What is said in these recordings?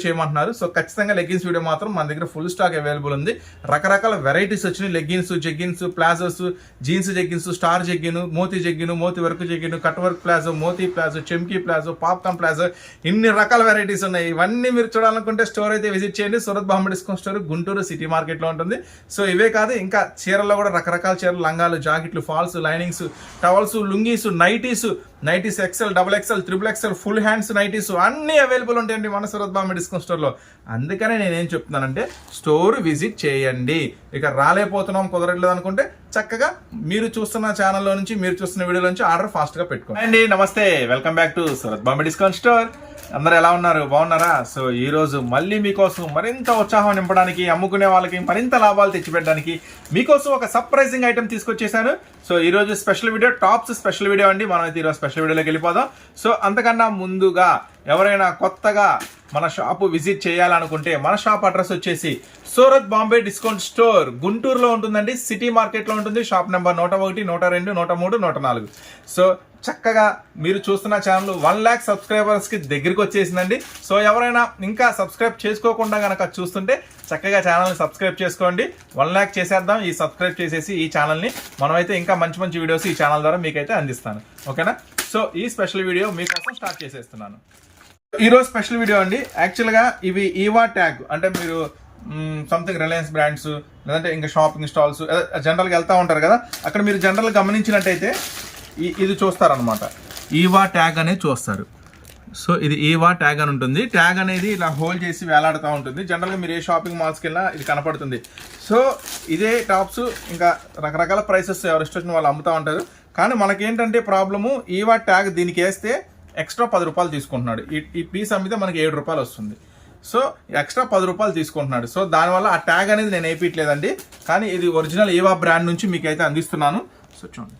చేయమంటున్నారు. సో ఖచ్చితంగా leggings video మాత్రం మన దగ్గర ఫుల్ స్టాక్ అవైలబుల్ ఉంది. రకరకాల వెరైటీస్ వచ్చినాయి. Leggings jeggings palazzos jeans jeggings star jegging moti jegging moti work jegging cut work palazzo moti palazzo chamki palazzo popcorn palazzo ఇన్ని రకాల వెరైటీస్ ఉన్నాయి. ఇవన్నీ మీరు చూడాలనుకుంటే స్టోర్ అయితే విజిట్ చేయండి. Surat Bombay discount store Guntur city మార్కెట్లో ఉంటుంది. సో ఇవే కాదు ఇంకా చీరల్లో కూడా రకరకాల చీరలు లంగాలు జాకెట్లు falls linings towels lungis nighties nighties XL double XL triple XL full hands nighties అన్నీ అవైలబుల్ ఉంటాయండి మన సూరత్ బాంబే డిస్కౌంట్ స్టోర్లో అందుకనే నేనేం చెప్తున్నానంటే స్టోర్ విజిట్ చేయండి. ఇక రాలేకపోతున్నాం కుదరట్లేదు అనుకుంటే చక్కగా మీరు చూస్తున్న ఛానల్లో నుంచి మీరు చూస్తున్న వీడియో నుంచి ఆర్డర్ ఫాస్ట్గా పెట్టుకోండి. అండి నమస్తే. Welcome back to Surat Bombay discount store అందరు ఎలా ఉన్నారు? బాగున్నారా? సో ఈ రోజు మళ్ళీ మీకోసం మరింత ఉత్సాహం నింపడానికి అమ్ముకునే వాళ్ళకి మరింత లాభాలు తెచ్చిపెట్టడానికి మీకోసం ఒక సర్ప్రైజింగ్ ఐటమ్ తీసుకొచ్చేసాను సో ఈ రోజు special video tops special video అండి. మనం అయితే ఈరోజు స్పెషల్ వీడియోలోకి వెళ్ళిపోదాం. సో అంతకన్నా ముందుగా ఎవరైనా కొత్తగా మన షాపు విజిట్ చేయాలనుకుంటే మన షాప్ అడ్రస్ వచ్చేసి సూరత్ బాంబే డిస్కౌంట్ స్టోర్. గుంటూరులో ఉంటుందండి సిటీ మార్కెట్లో ఉంటుంది. షాప్ నెంబర్ నూట ఒకటి నూట రెండు నూట మూడు నూట నాలుగు. సో చక్కగా మీరు చూస్తున్న ఛానల్ వన్ ల్యాక్ సబ్స్క్రైబర్స్కి దగ్గరికి వచ్చేసిందండి. సో ఎవరైనా ఇంకా సబ్స్క్రైబ్ చేసుకోకుండా కనుక చూస్తుంటే చక్కగా ఛానల్ని సబ్స్క్రైబ్ చేసుకోండి. వన్ ల్యాక్ చేసేద్దాం. ఈ సబ్స్క్రైబ్ చేసేసి ఈ ఛానల్ని మనమైతే ఇంకా మంచి మంచి వీడియోస్ ఈ ఛానల్ ద్వారా మీకైతే అందిస్తాను. ఓకేనా? సో ఈ స్పెషల్ వీడియో మీకోసం స్టార్ట్ చేసేస్తున్నాను. ఈరోజు స్పెషల్ వీడియో అండి. యాక్చువల్గా ఇవి ఈవా ట్యాగ్. అంటే మీరు సంథింగ్ రిలయన్స్ బ్రాండ్స్ లేదంటే ఇంకా షాపింగ్ స్టాల్స్ జనరల్గా వెళ్తూ ఉంటారు కదా. అక్కడ మీరు జనరల్ గమనించినట్టయితే ఈ- ఇది చూస్తారనమాట ఈవా ట్యాగ్ అనేది చూస్తారు. సో ఇది ఈవా ట్యాగ్ అని ఉంటుంది. ట్యాగ్ అనేది ఇలా హోల్డ్ చేసి వేలాడుతూ ఉంటుంది. జనరల్గా మీరు ఏ షాపింగ్ మాల్స్కి వెళ్ళినా ఇది కనపడుతుంది. సో ఇదే టాప్స్ ఇంకా రకరకాల ప్రైసెస్ ఎవరు ఇష్టం వాళ్ళు అమ్ముతూ ఉంటారు. కానీ మనకేంటంటే ప్రాబ్లము ఈవా ట్యాగ్ దీనికి వేస్తే ఎక్స్ట్రా పది రూపాయలు తీసుకుంటున్నాడు. ఈ ఈ పీస్ అమ్మితే మనకి ఏడు రూపాయలు వస్తుంది. సో ఎక్స్ట్రా పది రూపాయలు తీసుకుంటున్నాడు. సో దానివల్ల ఆ ట్యాగ్ అనేది నేను వేయట్లేదండి కానీ ఇది ఒరిజినల్ ఏవా బ్రాండ్ నుంచి మీకు అయితే అందిస్తున్నాను. సో చూడండి.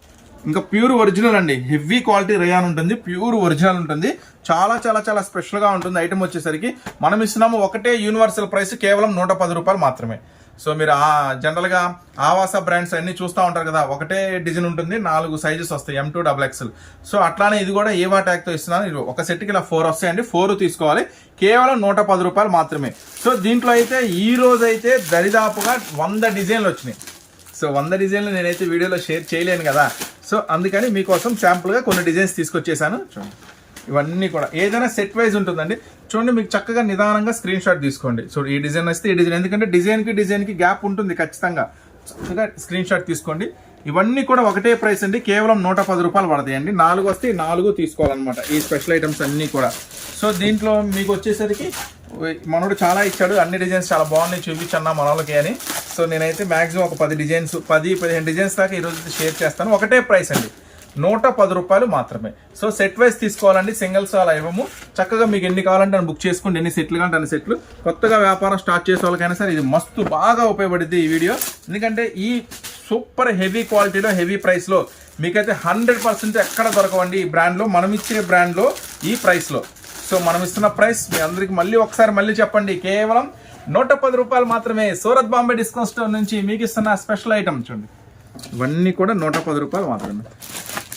ఇంకా ప్యూర్ ఒరిజినల్ అండి. హెవీ క్వాలిటీ రేయాన్ ఉంటుంది. ప్యూర్ ఒరిజినల్ ఉంటుంది. చాలా చాలా చాలా స్పెషల్గా ఉంటుంది. ఐటమ్ వచ్చేసరికి మనం ఇస్తున్నాము ఒకటే యూనివర్సల్ ప్రైస్ కేవలం నూట పది రూపాయలు మాత్రమే. సో మీరు ఆ జనరల్గా ఆవాస బ్రాండ్స్ అన్నీ చూస్తూ ఉంటారు కదా ఒకటే డిజైన్ ఉంటుంది నాలుగు సైజెస్ వస్తాయి M to double XL so అట్లానే ఇది కూడా ఏవా ట్యాగ్తో ఇస్తున్నాను ఒక సెట్కి ఇలా ఫోర్ వస్తాయండి ఫోర్ తీసుకోవాలి కేవలం నూట పది రూపాయలు మాత్రమే. సో దీంట్లో అయితే ఈ రోజు అయితే దరిదాపుగా వంద డిజైన్లు వచ్చినాయి. సో వంద డిజైన్లు నేనైతే వీడియోలో షేర్ చేయలేను కదా. సో అందుకని మీకోసం శాంపుల్గా కొన్ని డిజైన్స్ తీసుకొచ్చేసాను. చూడండి. ఇవన్నీ కూడా ఏదైనా సెట్ వైజ్ ఉంటుందండి. చూడండి మీకు చక్కగా నిదానంగా స్క్రీన్ షాట్ తీసుకోండి. సో ఈ డిజైన్ వస్తే ఈ డిజైన్. ఎందుకంటే డిజైన్కి డిజైన్కి గ్యాప్ ఉంటుంది ఖచ్చితంగా. చక్కగా స్క్రీన్ షాట్ తీసుకోండి. ఇవన్నీ కూడా ఒకటే ప్రైస్ అండి కేవలం నూట పది రూపాయలు పడతాయండి. నాలుగు వస్తే నాలుగు తీసుకోవాలన్నమాట ఈ స్పెషల్ ఐటమ్స్ అన్నీ కూడా. సో దీంట్లో మీకు వచ్చేసరికి మనోడు చాలా ఇచ్చాడు అన్ని డిజైన్స్ చాలా బాగున్నాయి చూపించన్నా మనోళ్ళకి అని. సో నేనైతే మ్యాక్సిమం ఒక పది డిజైన్స్ పది పదిహేను డిజైన్స్ దాకా ఈరోజు షేర్ చేస్తాను. ఒకటే ప్రైస్ అండి. నూట పది రూపాయలు మాత్రమే. సో సెట్ వైజ్ తీసుకోవాలండి సింగిల్స్ అలా ఇవ్వము. చక్కగా మీకు ఎన్ని కావాలంటే అని బుక్ చేసుకోండి ఎన్ని సెట్లు కావాలంటే అన్ని సెట్లు. కొత్తగా వ్యాపారం స్టార్ట్ చేసే వాళ్ళకైనా సరే ఇది మస్తు బాగా ఉపయోగపడుద్ది ఈ వీడియో. ఎందుకంటే ఈ సూపర్ హెవీ క్వాలిటీలో హెవీ ప్రైస్లో మీకైతే హండ్రెడ్ పర్సెంట్ ఎక్కడ దొరకవండి ఈ బ్రాండ్లో మనం ఇచ్చే బ్రాండ్లో ఈ ప్రైస్లో. సో మనం ఇస్తున్న ప్రైస్ మీ అందరికి మళ్ళీ ఒకసారి మళ్ళీ చెప్పండి. కేవలం నూట పది రూపాయలు మాత్రమే. సూరత్ బాంబే డిస్కౌంట్ స్టోర్ నుంచి మీకు ఇస్తున్న స్పెషల్ ఐటమ్ చూడండి. ఇవన్నీ కూడా నూట పది రూపాయలు మాత్రమే.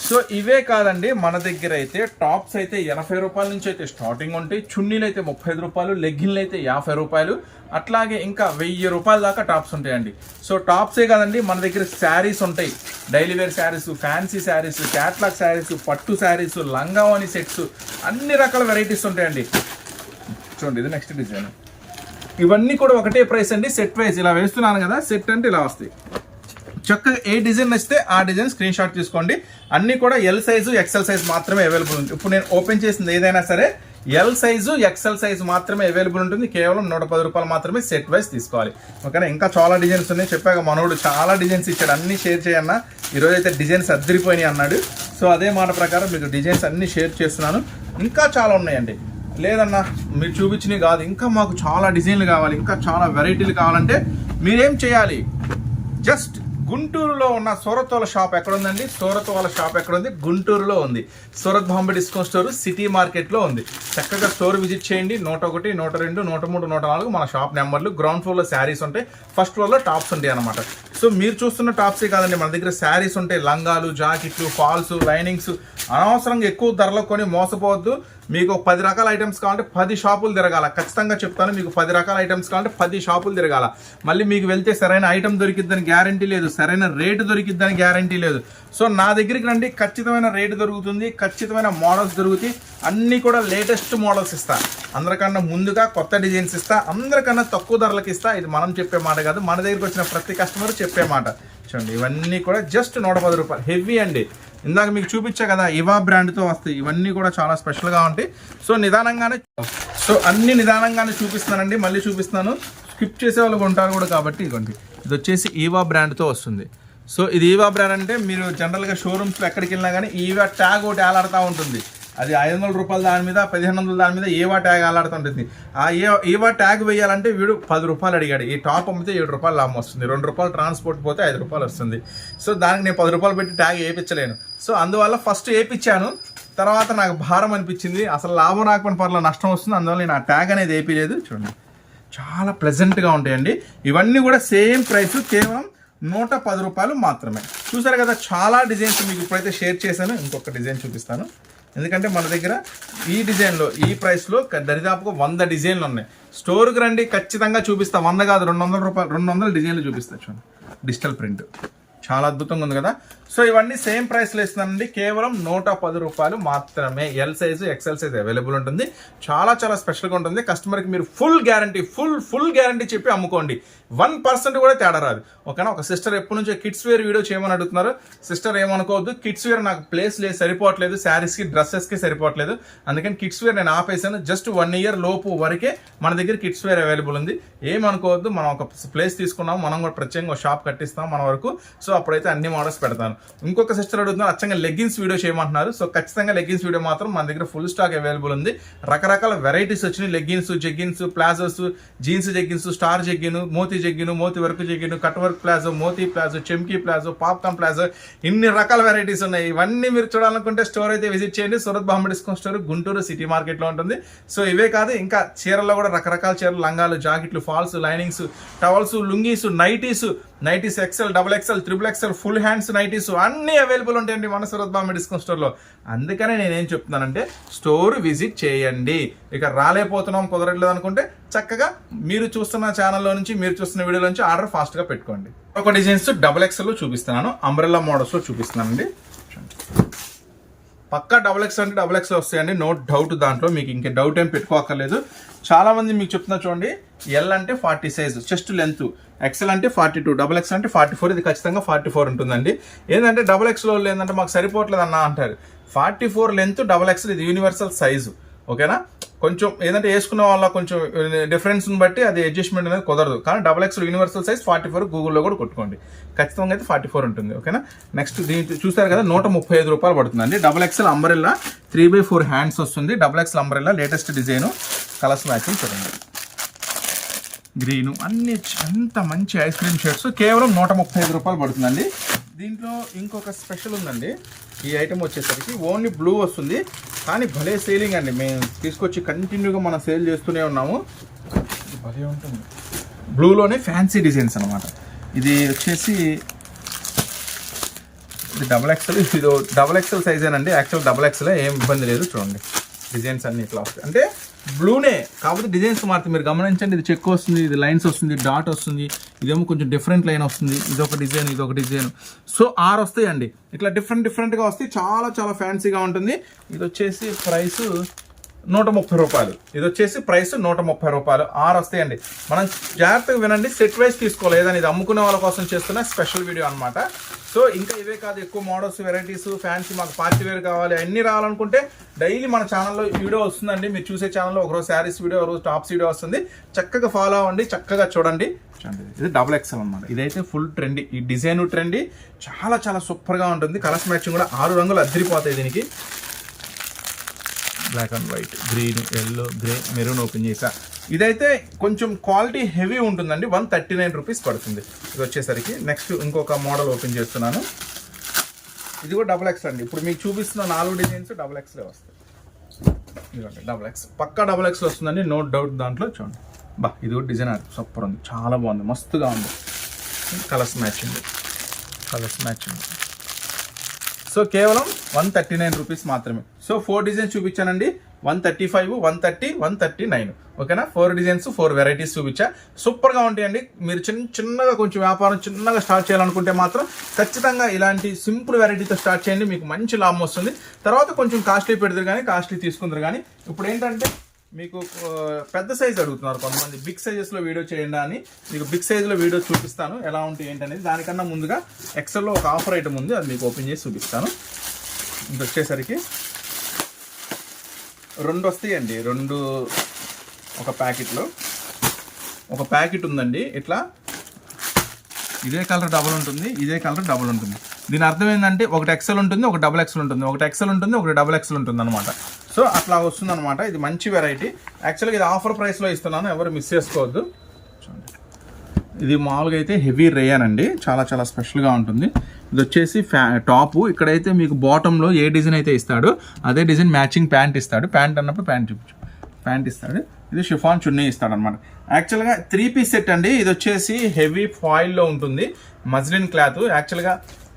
సో ఇవే కాదండి మన దగ్గర అయితే టాప్స్ అయితే ఎనభై రూపాయల నుంచి అయితే స్టార్టింగ్ ఉంటాయి. చున్నీలు అయితే ముప్పై ఐదు రూపాయలు లెగ్గిన్లు అయితే యాభై రూపాయలు అట్లాగే ఇంకా వెయ్యి రూపాయల దాకా టాప్స్ ఉంటాయండి. సో టాప్సే కాదండి మన దగ్గర శారీస్ ఉంటాయి. Daily wear saris fancy saris catalogue saris పట్టు శారీస్ లంగావాణి సెట్స్ అన్ని రకాల వెరైటీస్ ఉంటాయండి. చూడండి ఇది నెక్స్ట్ డిజైన్. ఇవన్నీ కూడా ఒకటే ప్రైస్ అండి సెట్ ప్రైస్ ఇలా వేస్తున్నాను కదా సెట్ అంటే ఇలా వస్తాయి. చక్కగా ఏ డిజైన్ నచ్చితే ఆ డిజైన్ స్క్రీన్ షాట్ తీసుకోండి. అన్నీ కూడా ఎల్ సైజు ఎక్సెల్ సైజ్ మాత్రమే అవైలబుల్ ఉంది. ఇప్పుడు నేను ఓపెన్ చేసింది ఏదైనా సరే ఎల్ సైజు ఎక్సెల్ సైజ్ మాత్రమే అవైలబుల్ ఉంటుంది. కేవలం నూట పది రూపాయలు మాత్రమే సెట్ వైజ్ తీసుకోవాలి. ఓకేనా ఇంకా చాలా డిజైన్స్ ఉన్నాయి. చెప్పాక మనోడు చాలా డిజైన్స్ ఇచ్చాడు. అన్ని షేర్ చేయన్న. ఈరోజు అయితే డిజైన్స్ అద్దరిపోయినాయి అన్నాడు. సో అదే మాట ప్రకారం మీకు డిజైన్స్ అన్ని షేర్ చేస్తున్నాను. ఇంకా చాలా ఉన్నాయండి. లేదన్నా మీరు చూపించినవి కాదు. ఇంకా మాకు చాలా డిజైన్లు కావాలి. ఇంకా చాలా వెరైటీలు కావాలంటే మీరేం చేయాలి? జస్ట్ గుంటూరులో ఉన్న సూరత్వాల షాప్ ఎక్కడ ఉందండి షాప్ ఎక్కడ ఉంది గుంటూరులో ఉంది. Surat Bombay discount store city మార్కెట్లో ఉంది. చక్కగా స్టోర్ విజిట్ చేయండి. నూట ఒకటి నూట రెండు నూట మూడు నూట నాలుగు మన షాప్ నెంబర్లు. గ్రౌండ్ ఫ్లోర్లో శారీస్ ఉంటాయి. ఫస్ట్ ఫ్లోర్లో టాప్స్ ఉంటాయి అనమాట సో మీరు చూస్తున్న టాప్సే కాదండి. మన దగ్గర శారీస్ ఉంటాయి. లంగాలు జాకెట్లు ఫాల్స్ లైనింగ్స్ అనవసరంగా ఎక్కువ ధరలో కొని మోసపోవద్దు. మీకు పది రకాల ఐటమ్స్ కావాలంటే పది షాపులు తిరగాల. ఖచ్చితంగా చెప్తాను మీకు పది రకాల ఐటమ్స్ కావాలంటే పది షాపులు తిరగాల. మళ్ళీ మీకు వెళ్తే సరైన ఐటమ్ దొరికిద్దని గ్యారంటీ లేదు సరైన రేటు దొరికిద్దని గ్యారంటీ లేదు. సో నా దగ్గరికి రండి ఖచ్చితమైన రేటు దొరుకుతుంది ఖచ్చితమైన మోడల్స్ దొరుకుతాయి. అన్నీ కూడా లేటెస్ట్ మోడల్స్ ఇస్తా. అందరికన్నా ముందుగా కొత్త డిజైన్స్ ఇస్తా. అందరికన్నా తక్కువ ధరలకు ఇస్తా. ఇది మనం చెప్పే మాట కాదు మన దగ్గరికి వచ్చిన ప్రతి కస్టమర్ చెప్పే మాట. చూడండి ఇవన్నీ కూడా జస్ట్ నూట పది రూపాయలు. హెవీ అండి. ఇందాక మీకు చూపించా కదా ఇవా బ్రాండ్తో వస్తాయి. ఇవన్నీ కూడా చాలా స్పెషల్గా ఉంటాయి. సో నిదానంగానే సో అన్ని నిదానంగానే చూపిస్తానండి మళ్ళీ చూపిస్తాను. స్కిప్ చేసే వాళ్ళు ఉంటారు కూడా కాబట్టి ఇదిగోండి. ఇది వచ్చేసి ఈవా బ్రాండ్తో వస్తుంది. సో ఇది ఈవా బ్రాండ్ అంటే మీరు జనరల్గా షోరూమ్స్లో ఎక్కడికి వెళ్ళినా కానీ ఈవా ట్యాగ్ ఒకటి వేలాడుతూ ఉంటుంది. అది ఐదు వందల రూపాయల దాని మీద పదిహేను వందల దాని మీద ఏవా ట్యాగ్ ఆలాడుతుంటుంది? ఆ ఏ ఏవా ట్యాగ్ వేయాలంటే వీడు పది రూపాయలు అడిగాడు. ఈ టాప్ అమ్మితే ఏడు రూపాయలు లాభం వస్తుంది. రెండు రూపాయలు ట్రాన్స్పోర్ట్ పోతే ఐదు రూపాయలు వస్తుంది. సో దానికి నేను పది రూపాయలు పెట్టి ట్యాగ్ వేయించలేను. సో అందువల్ల ఫస్ట్ వేయించాను. తర్వాత నాకు భారం అనిపించింది. అసలు లాభం రాకపోయిన పర్లో నష్టం వస్తుంది. అందువల్ల నేను ఆ ట్యాగ్ అనేది వేయలేదు చూడండి. చాలా ప్లెజెంట్గా ఉంటాయండి. ఇవన్నీ కూడా సేమ్ ప్రైస్ కేవలం నూట పది రూపాయలు మాత్రమే. చూసారు కదా చాలా డిజైన్స్ మీకు ఇప్పుడైతే షేర్ చేశాను. ఇంకొక డిజైన్ చూపిస్తాను. ఎందుకంటే మన దగ్గర ఈ డిజైన్లో ఈ ప్రైస్లో దరిదాపుగా వంద డిజైన్లు ఉన్నాయి. స్టోర్కి రండి ఖచ్చితంగా చూపిస్తా. వంద కాదు రెండు వందల రూపాయలు రెండు వందల డిజైన్లు చూపిస్తా చూడండి డిజిటల్ ప్రింట్. చాలా అద్భుతంగా ఉంది కదా? సో ఇవన్నీ సేమ్ ప్రైస్లో ఇస్తున్నానండి కేవలం నూట పది రూపాయలు మాత్రమే. L size XL size available ఉంటుంది. చాలా చాలా స్పెషల్గా ఉంటుంది. కస్టమర్కి మీరు full guarantee full full guarantee చెప్పి అమ్ముకోండి. వన్ పర్సెంట్ కూడా తేడా రాదు. ఓకేనా? ఒక సిస్టర్ ఎప్పటి నుంచో కిడ్స్ వేర్ వీడియో చేయమని అడుగుతున్నారు. సిస్టర్ ఏమనుకోవద్దు. కిడ్స్ వేర్ నాకు ప్లేస్ లేదు సరిపోవట్లేదు. శారీస్కి డ్రెస్సెస్కి సరిపోవట్లేదు. అందుకని కిడ్స్ వేర్ నేను ఆపేసాను. జస్ట్ వన్ ఇయర్ లోపు వరకే మన దగ్గర కిడ్స్ వేర్ అవైలబుల్ ఉంది. ఏమనుకోవద్దు మనం ఒక ప్లేస్ తీసుకున్నాం. మనం కూడా ప్రత్యేకంగా షాప్ కట్టిస్తాం మన వరకు. సో అప్పుడైతే అన్ని మోడల్స్ పెడతాను. ఇంకొక సిస్టర్ అడుగుతున్నారు అచ్చంగా లెగ్గిన్స్ వీడియో చేయమంటున్నారు. సో ఖచ్చితంగా లెగ్గిన్స్ వీడియో మాత్రం మన దగ్గర ఫుల్ స్టాక్ అవైలబుల్ ఉంది. రకరకాల వెరైటీస్ వచ్చినాయి. Leggings jeggings palazzos jeans jeggings star jegging Moti jegging Moti work jegging cut work palazzo Moti palazzo చెమ్కీ palazzo popcorn palazzo ఇన్ని రకాల వెరైటీస్ ఉన్నాయి. ఇవన్నీ మీరు చూడాలనుకుంటే స్టోర్ అయితే విజిట్ చేయండి. Surat Bombay discount store Guntur city మార్కెట్లో ఉంటుంది. సో ఇవే కాదు ఇంకా చీరల్లో కూడా రకరకాల చీరలు లంగాలు జాకెట్లు falls linings towels lungis nighties nighties XL double XL triple XL full hands nighties అన్ని అవైలబుల్ ఉంటాయండి మన సూరత్ బాంబే డిస్కౌంట్ స్టోర్లో. అందుకనే నేనేం చెప్తున్నానంటే స్టోర్ విజిట్ చేయండి. ఇక రాలేకపోతున్నాం కుదరట్లేదు అనుకుంటే చక్కగా మీరు చూస్తున్న ఛానల్లో నుంచి మీరు చూస్తున్న వీడియోలో నుంచి ఆర్డర్ ఫాస్ట్గా పెట్టుకోండి. ఒక డిజైన్స్ డబుల్ ఎక్సెల్లో చూపిస్తున్నాను. అంబ్రెల్లా మోడల్స్లో చూపిస్తున్నానండి. పక్కా డబుల్ ఎక్స్ అంటే డబుల్ ఎక్స్ వస్తాయండి. నో డౌట్ దాంట్లో మీకు ఇంకే డౌట్ ఏం పెట్టుకోక్కర్లేదు. చాలా మంది మీకు చెప్తున్నా చూడండి ఎల్ అంటే forty size chest length XL అంటే ఫార్టీ టూ డబుల్ ఎక్స్ అంటే ఫార్టీ ఫోర్ ఇది ఖచ్చితంగా ఫార్టీ ఫోర్ ఉంటుందండి. ఏంటంటే డబుల్ ఎక్స్లో ఏంటంటే మాకు సరిపోవట్లేదు అన్న అంటారు. Forty four length double X ఇది యూనివర్సల్ సైజు ఓకేనా కొంచెం ఏంటంటే వేసుకున్న వాళ్ళ కొంచెం డిఫరెన్స్ని బట్టి అది అడ్జస్ట్మెంట్ అనేది కుదరదు. కానీ double X universal size forty four గూగుల్లో కూడా కొట్టుకోండి. ఖచ్చితంగా అయితే ఫార్టీ ఫోర్ ఉంటుంది ఓకేనా నెక్స్ట్ దీని చూస్తారు కదా నూట ముప్పై ఐదు రూపాయలు పడుతుందండి. Double XL umbrella three by four hands వస్తుంది. డబల్ ఎక్స్ఎల్ అంబరెల్లా లేటెస్ట్ డిజైన్ కలర్స్ మ్యాచింగ్ చూడండి. గ్రీను అన్ని ఎంత మంచి ఐస్ క్రీమ్ షర్ట్స్ కేవలం నూట ముప్పై ఐదు రూపాయలు పడుతుందండి. దీంట్లో ఇంకొక స్పెషల్ ఉందండి. ఈ ఐటమ్ వచ్చేసరికి ఓన్లీ బ్లూ వస్తుంది. కానీ భలే సేలింగ్ అండి. మేము తీసుకొచ్చి కంటిన్యూగా మనం సేల్ చేస్తూనే ఉన్నాము. భలే ఉంటుంది. బ్లూలోనే ఫ్యాన్సీ డిజైన్స్ అనమాట ఇది వచ్చేసి ఇది డబల్ ఎక్స్ఎల్ ఇది డబల్ ఎక్సెల్ సైజేనండి యాక్చువల్ డబల్ ఎక్సెల్ ఏం ఇబ్బంది లేదు. చూడండి. డిజైన్స్ అన్ని ఇట్లా వస్తాయి. అంటే బ్లూనే కాకపోతే డిజైన్స్ మారుతాయి మీరు గమనించండి ఇది చెక్ వస్తుంది ఇది లైన్స్ వస్తుంది డాట్ వస్తుంది ఇదేమో కొంచెం డిఫరెంట్ లైన్ వస్తుంది ఇది ఒక డిజైన్ ఇది ఒక డిజైన్. సో ఆరు వస్తాయండి. ఇట్లా డిఫరెంట్ డిఫరెంట్గా వస్తాయి చాలా చాలా ఫ్యాన్సీగా ఉంటుంది. ఇది వచ్చేసి ప్రైస్ నూట ముప్పై రూపాయలు. ఇది వచ్చేసి ప్రైస్ నూట ముప్పై రూపాయలు. ఆరు వస్తాయండి. మనం జాగ్రత్తగా వినండి సెట్ వైజ్ తీసుకోవాలి. ఏదని ఇది అమ్ముకునే వాళ్ళ కోసం చేస్తున్న స్పెషల్ వీడియో అనమాట సో ఇంకా ఇవే కాదు ఎక్కువ మోడల్స్ వెరైటీస్ ఫ్యాన్సీ మాకు పార్టీ వేర్ కావాలి అన్ని రావాలనుకుంటే డైలీ మన ఛానల్లో వీడియో వస్తుందండి. మీరు చూసే ఛానల్లో ఒకరోజు శారీస్ వీడియో ఒకరోజు టాప్స్ వీడియో వస్తుంది. చక్కగా ఫాలో అవ్వండి చక్కగా చూడండి. ఇది డబుల్ ఎక్స్ఎల్ అనమాట ఇదైతే ఫుల్ ట్రెండీ ఈ డిజైన్ ట్రెండీ చాలా చాలా సూపర్గా ఉంటుంది. కలర్స్ మ్యాచింగ్ కూడా ఆరు రంగులు అద్దరిపోతాయి దీనికి. Black and white green yellow grey maroon open చేసా. ఇదైతే కొంచెం క్వాలిటీ హెవీ ఉంటుందండి. వన్ థర్టీ నైన్ రూపీస్ పడుతుంది. ఇది వచ్చేసరికి నెక్స్ట్ ఇంకొక మోడల్ ఓపెన్ చేస్తున్నాను. ఇది కూడా డబుల్ ఎక్స్ అండి. ఇప్పుడు మీకు చూపిస్తున్న నాలుగు డిజైన్స్ డబుల్ ఎక్స్లే వస్తాయి. ఇదిగోండి డబుల్ ఎక్స్. పక్కా డబుల్ ఎక్స్ వస్తుందండి. నో డౌట్ దాంట్లో చూడండి. బా ఇది కూడా డిజైన్ సూపర్ ఉంది. చాలా బాగుంది. మస్తుగా ఉంది. Colours matching. Colours matching. So కేవలం వన్ థర్టీ నైన్ రూపీస్ మాత్రమే. So four designs చూపించానండి. One thirty five one thirty one thirty nine. ఓకేనా? ఫోర్ డిజైన్స్ ఫోర్ వెరైటీస్ చూపించా. సూపర్గా ఉంటాయండి. మీరు చిన్న చిన్నగా కొంచెం వ్యాపారం చిన్నగా స్టార్ట్ చేయాలనుకుంటే మాత్రం ఖచ్చితంగా ఇలాంటి సింపుల్ వెరైటీతో స్టార్ట్ చేయండి. మీకు మంచి లాభం వస్తుంది. తర్వాత కొంచెం కాస్ట్లీ పెడతారు కానీ కాస్ట్లీ తీసుకుందరు కానీ ఇప్పుడు ఏంటంటే మీకు పెద్ద సైజ్ అడుగుతున్నారు కొంతమంది. బిగ్ సైజెస్లో వీడియో చేయండి అని మీకు బిగ్ సైజులో వీడియో చూపిస్తాను. ఎలా ఉంటాయి ఏంటనేది దానికన్నా ముందుగా ఎక్సెల్లో ఒక ఆఫర్ ఐటమ్ ఉంది. అది మీకు ఓపెన్ చేసి చూపిస్తాను. ఇది వచ్చేసరికి రెండు వస్తాయండి. రెండు ఒక ప్యాకెట్లో. ఒక ప్యాకెట్ ఉందండి. ఇట్లా ఇదే కలర్ డబుల్ ఉంటుంది. ఇదే కలర్ డబుల్ ఉంటుంది. దీని అర్థం ఏంటంటే ఒకటి ఎక్సెల్ ఉంటుంది ఒక డబుల్ ఎక్సెల్ ఉంటుంది. ఒకటి ఎక్సెల్ ఉంటుంది ఒకటి డబుల్ ఎక్సెల్ ఉంటుంది అనమాట సో అట్లా వస్తుందన్నమాట. ఇది మంచి వెరైటీ యాక్చువల్గా ఇది ఆఫర్ ప్రైస్లో ఇస్తున్నాను. ఎవరు మిస్ చేసుకోవద్దు. ఇది మామూలుగా అయితే హెవీ రేయన్ అండి. చాలా చాలా స్పెషల్గా ఉంటుంది. ఇది వచ్చేసి ఫ్యా టాపు. ఇక్కడైతే మీకు బాటంలో ఏ డిజైన్ అయితే ఇస్తాడో అదే డిజైన్ మ్యాచింగ్ ప్యాంట్ ఇస్తాడు. ప్యాంట్ అన్నప్పుడు ప్యాంట్ చూపించు. ప్యాంట్ ఇస్తాడు. ఇది షిఫాన్ చున్నీ ఇస్తాడు అనమాట యాక్చువల్గా త్రీ పీస్ సెట్ అండి. ఇది వచ్చేసి హెవీ ఫాయిల్లో ఉంటుంది. మజ్లిన్ క్లాత్ యాక్చువల్గా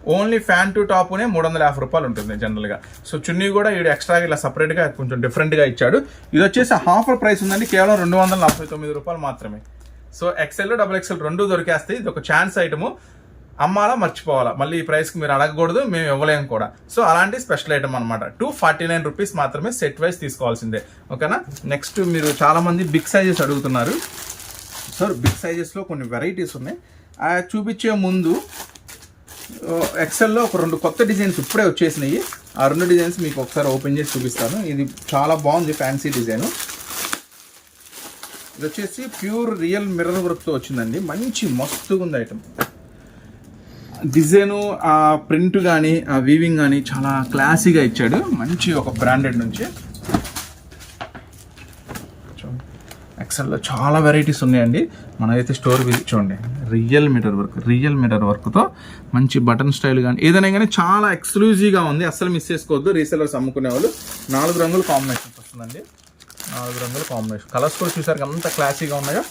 ఓన్లీ ఫ్యాన్ టు టాప్నే మూడు వందల యాభై రూపాయలు ఉంటుంది జనరల్గా. సో చున్నీ కూడా వీడు ఎక్స్ట్రాగా ఇలా సపరేట్గా కొంచెం డిఫరెంట్గా ఇచ్చాడు. ఇది వచ్చేసి ఆఫర్ ప్రైస్ ఉందండి కేవలం రెండు వందల నలభై తొమ్మిది రూపాయలు మాత్రమే. సో ఎక్సెల్ డబుల్ ఎక్సెల్ రెండు దొరికేస్తాయి. ఇది ఒక ఛాన్స్ ఐటము. అమ్మాలా మర్చిపోవాలా? మళ్ళీ ఈ ప్రైస్కి మీరు అడగకూడదు మేము ఇవ్వలేము కూడా. సో అలాంటి స్పెషల్ ఐటమ్ అనమాట టూ ఫార్టీ నైన్ రూపీస్ మాత్రమే సెట్ వైజ్ తీసుకోవాల్సిందే. ఓకేనా? నెక్స్ట్ మీరు చాలామంది బిగ్ సైజెస్ అడుగుతున్నారు. సార్ బిగ్ సైజెస్లో కొన్ని వెరైటీస్ ఉన్నాయి. ఆ చూపించే ముందు ఎక్సెల్లో ఒక రెండు కొత్త డిజైన్స్ ఇప్పుడే వచ్చేసినాయి. ఆ రెండు డిజైన్స్ మీకు ఒకసారి ఓపెన్ చేసి చూపిస్తాను. ఇది చాలా బాగుంది ఫ్యాన్సీ డిజైను. ఇది వచ్చేసి ప్యూర్ రియల్ మిర్రర్ వర్క్తో వచ్చిందండి. మంచి మస్తుగా ఉంది ఐటమ్. డిజైను ఆ ప్రింట్ కానీ ఆ వీవింగ్ కానీ చాలా క్లాసీగా ఇచ్చాడు. మంచి ఒక బ్రాండెడ్ నుంచి చూడండి ఎక్సెల్లో చాలా వెరైటీస్ ఉన్నాయండి. మనమైతే స్టోర్ విజిట్ చూడండి. Real meter work real meter వర్క్తో మంచి బటన్ స్టైల్ కానీ ఏదైనా కానీ చాలా ఎక్స్క్లూజివ్గా ఉంది. అస్సలు మిస్ చేసుకోవద్దు. రీసెలర్స్ అమ్ముకునే వాళ్ళు నాలుగు రంగుల కాంబినేషన్ వస్తుందండి. నాలుగు రంగుల కాంబినేషన్. కలర్స్ కూడా చూసారు అంత క్లాసీగా ఉన్నాయో.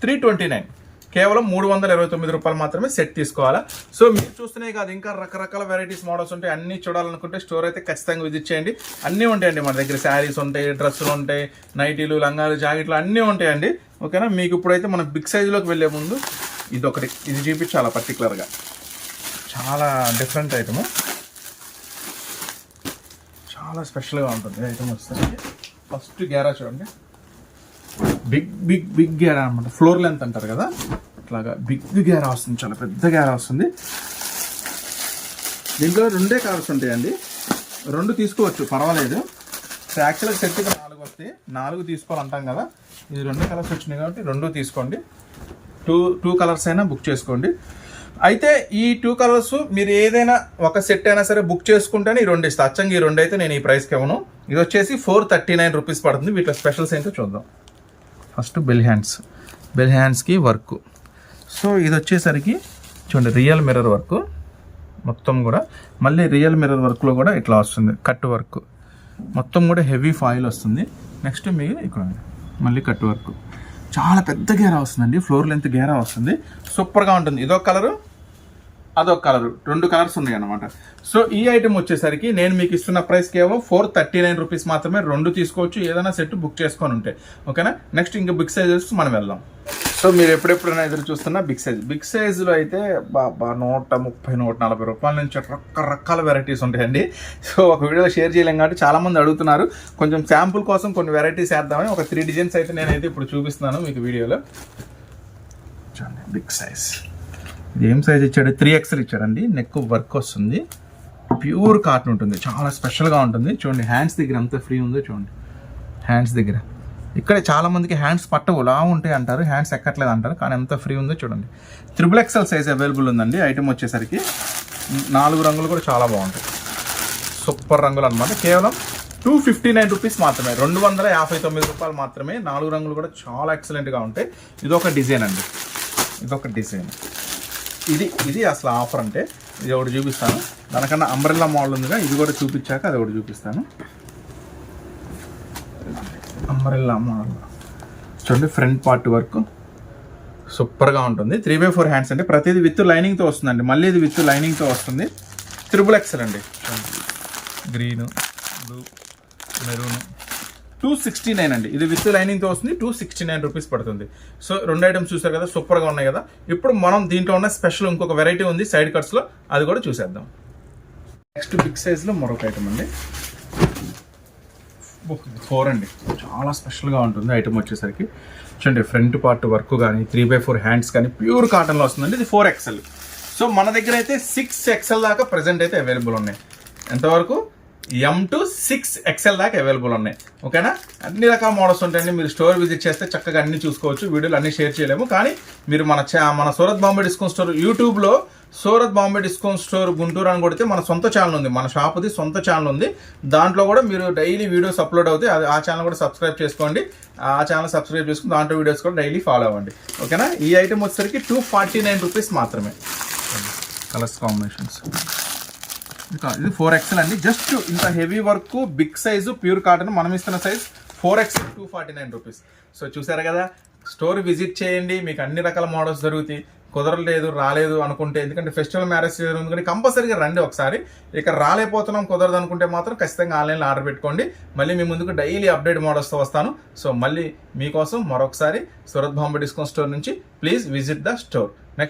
Three twenty nine. కేవలం మూడు వందల ఇరవై తొమ్మిది రూపాయలు మాత్రమే సెట్ తీసుకోవాలా. సో మీరు చూస్తున్నాయి కాదు ఇంకా రకరకాల వెరైటీస్ మోడల్స్ ఉంటాయి. అన్ని చూడాలనుకుంటే స్టోర్ అయితే ఖచ్చితంగా విజిట్ చేయండి. అన్నీ ఉంటాయండి మన దగ్గర. శారీస్ ఉంటాయి డ్రెస్సులు ఉంటాయి నైటీలు లంగాలు జాకెట్లు అన్నీ ఉంటాయండి. ఓకేనా? మీకు ఇప్పుడైతే మనం బిగ్ సైజులోకి వెళ్ళే ముందు ఇది ఒకటి ఇది చూపించాలా పర్టికులర్గా చాలా డిఫరెంట్ ఐటము చాలా స్పెషల్గా ఉంటుంది. ఐటమ్ వస్తుంది. ఫస్ట్ గ్యారా చూడండి. బిగ్ బిగ్ బిగ్ గేరా అనమాట ఫ్లోర్ లెంత్ అంటారు కదా? ఇట్లాగా బిగ్ గేరా వస్తుంది చాలా పెద్ద గ్యారా వస్తుంది. దీంట్లో రెండే కలర్స్ ఉంటాయండి. రెండు తీసుకోవచ్చు పర్వాలేదు. యాక్చువల్గా సెట్కి నాలుగు వస్తాయి. నాలుగు తీసుకోవాలంటాం కదా? ఇది రెండు కలర్స్ వచ్చినాయి కాబట్టి రెండు తీసుకోండి. టూ టూ కలర్స్ అయినా బుక్ చేసుకోండి. అయితే ఈ టూ కలర్స్ మీరు ఏదైనా ఒక సెట్ అయినా సరే బుక్ చేసుకుంటేనే ఈ రెండు ఇస్తా. అచ్చంగా ఈ రెండు అయితే నేను ఈ ప్రైస్కి ఇవ్వను. ఇది వచ్చేసి ఫోర్ థర్టీ నైన్ రూపీస్ పడుతుంది. వీటిలో స్పెషల్స్ ఏంటో చూద్దాం. First bell hands. బెల్ హ్యాండ్స్కి వర్క్. సో ఇది వచ్చేసరికి చూడండి రియల్ మిర్రర్ వర్క్. మొత్తం కూడా మళ్ళీ రియల్ మిర్రర్ వర్క్లో కూడా ఇట్లా వస్తుంది కట్ వర్క్. మొత్తం కూడా హెవీ ఫాయిల్ వస్తుంది. నెక్స్ట్ మీకు ఇక్కడ మళ్ళీ కట్ వర్క్. చాలా పెద్ద గేరా వస్తుందండి ఫ్లోర్ లెంత్ గేరా వస్తుంది. సూపర్గా ఉంటుంది. ఇదొక కలరు అదొక కలర్. రెండు కలర్స్ ఉన్నాయి అనమాట సో ఈ ఐటమ్ వచ్చేసరికి నేను మీకు ఇస్తున్న ప్రైస్ కేవలం ఫోర్ థర్టీ నైన్ రూపీస్ మాత్రమే రెండు తీసుకోవచ్చు ఏదైనా సెట్ బుక్ చేసుకొని ఉంటే. ఓకేనా? నెక్స్ట్ ఇంకా బిగ్ సైజెస్ మనం వెళ్దాం. సో మీరు ఎప్పుడెప్పుడైనా ఎదురు చూస్తున్నా బిగ్ సైజ్. బిగ్ సైజులో అయితే బాబా నూట ముప్పై నూట నలభై రూపాయల నుంచి రకరకాల వెరైటీస్ ఉంటాయండి. సో ఒక వీడియో షేర్ చేయలేం కాబట్టి చాలామంది అడుగుతున్నారు. కొంచెం శాంపుల్ కోసం కొన్ని వెరైటీస్ వేద్దామని ఒక త్రీ డిజైన్స్ అయితే నేనైతే ఇప్పుడు చూపిస్తున్నాను మీకు వీడియోలో. చూడండి బిగ్ సైజ్. ఇది ఏం సైజ్ ఇచ్చాడు? త్రీ ఎక్స్ఎల్ ఇచ్చాడండి. నెక్ వర్క్ వస్తుంది. ప్యూర్ కాటన్ ఉంటుంది. చాలా స్పెషల్గా ఉంటుంది. చూడండి హ్యాండ్స్ దగ్గర ఎంత ఫ్రీ ఉందో చూడండి. హ్యాండ్స్ దగ్గర. ఇక్కడ చాలామందికి హ్యాండ్స్ పట్టవు. లా ఉంటాయి అంటారు. హ్యాండ్స్ ఎక్కట్లేదు అంటారు. కానీ ఎంత ఫ్రీ ఉందో చూడండి. త్రిబుల్ ఎక్స్ఎల్ సైజ్ అవైలబుల్ ఉందండి. ఐటమ్ వచ్చేసరికి నాలుగు రంగులు కూడా చాలా బాగుంటాయి. సూపర్ రంగులు అనమాట కేవలం టూ ఫిఫ్టీ నైన్ రూపీస్ మాత్రమే. రెండు వందల యాభై తొమ్మిది రూపాయలు మాత్రమే నాలుగు రంగులు కూడా చాలా ఎక్సలెంట్గా ఉంటాయి. ఇదొక డిజైన్ అండి. ఇదొక డిజైన్ ఇది ఇది అసలు ఆఫర్ అంటే ఇది ఒకటి చూపిస్తాను. దానికన్నా అంబ్రెల్లా మోడల్ ఉందిగా ఇది కూడా చూపించాక అది ఒకటి చూపిస్తాను. అంబ్రెల్లా మోడల్ చూడండి ఫ్రంట్ పార్ట్ వర్క్ సూపర్గా ఉంటుంది. త్రీ బై ఫోర్ హ్యాండ్స్ అంటే ప్రతిది విత్ లైనింగ్తో వస్తుందండి. మళ్ళీ ఇది విత్ లైనింగ్తో వస్తుంది. త్రిబుల్ ఎక్సెల్ అండి. Green blue maroon two sixty nine అండి. ఇది విత్ లైనింగ్తో వస్తుంది టూ సిక్స్టీ నైన్ రూపీస్ పడుతుంది. సో రెండు ఐటమ్స్ చూసారు కదా సూపర్గా ఉన్నాయి కదా. ఇప్పుడు మనం దీంట్లో ఉన్న స్పెషల్ ఇంకొక వెరైటీ ఉంది సైడ్ కట్స్లో అది కూడా చూసేద్దాం. నెక్స్ట్ బిగ్ సైజ్లో మరొక ఐటమ్ అండి. ఫోర్ అండి. చాలా స్పెషల్గా ఉంటుంది ఐటమ్ వచ్చేసరికి. చూడండి ఫ్రంట్ పార్ట్ వర్క్ కానీ త్రీ బై ఫోర్ హ్యాండ్స్ కానీ ప్యూర్ కాటన్లో వస్తుందండి. ఇది ఫోర్ ఎక్సెల్ సో మన దగ్గర అయితే సిక్స్ ఎక్సెల్ దాకా ప్రజెంట్ అయితే అవైలబుల్ ఉన్నాయి. ఎంతవరకు? ఎం టు సిక్స్ ఎక్సెల్ దాకా అవైలబుల్ ఉన్నాయి. ఓకేనా అన్ని రకాల మోడల్స్ ఉంటాయండి. మీరు స్టోర్ విజిట్ చేస్తే చక్కగా అన్ని చూసుకోవచ్చు. వీడియోలు అన్ని షేర్ చేయలేము. కానీ మీరు మన చా- మన సూరత్ బాంబే డిస్కౌంట్ స్టోర్ యూట్యూబ్లో సూరత్ బాంబే డిస్కౌంట్ స్టోర్ గుంటూరు అని కొడితే మన సొంత ఛానల్ ఉంది. మన షాప్ది సొంత ఛానల్ ఉంది. దాంట్లో కూడా మీరు డైలీ వీడియోస్ అప్లోడ్ అవుతాయి. అది ఆ ఛానల్ కూడా సబ్స్క్రైబ్ చేసుకోండి. ఆ ఛానల్ సబ్స్క్రైబ్ చేసుకుని దాంట్లో వీడియోస్ కూడా డైలీ ఫాలో అవ్వండి. ఓకేనా ఈ ఐటమ్ వచ్చేసరికి టూ ఫార్టీ నైన్ రూపీస్ మాత్రమే. కలర్స్ కాంబినేషన్స్ ఇది ఫోర్ ఎక్స్ఎల్ అండి జస్ట్ ఇంత heavy work big size pure cotton మనం ఇస్తున్న size four XL two forty nine rupees so చూసారు కదా? స్టోర్ విజిట్ చేయండి. మీకు అన్ని రకాల మోడల్స్ దొరుకుతాయి. కుదరలేదు రాలేదు అనుకుంటే ఎందుకంటే ఫెస్టివల్ మ్యారేజ్ సీజన్ ఉంది కానీ కంపల్సరీగా రండి ఒకసారి. ఇక రాలేకపోతున్నాం కుదరదు అనుకుంటే మాత్రం ఖచ్చితంగా ఆన్లైన్లో ఆర్డర్ పెట్టుకోండి. మళ్ళీ మీ ముందుకు డైలీ అప్డేట్ మోడల్స్తో వస్తాను. సో మళ్ళీ మీకోసం మరొకసారి సూరత్ బాంబే డిస్కౌంట్ స్టోర్ నుంచి please visit the store. Next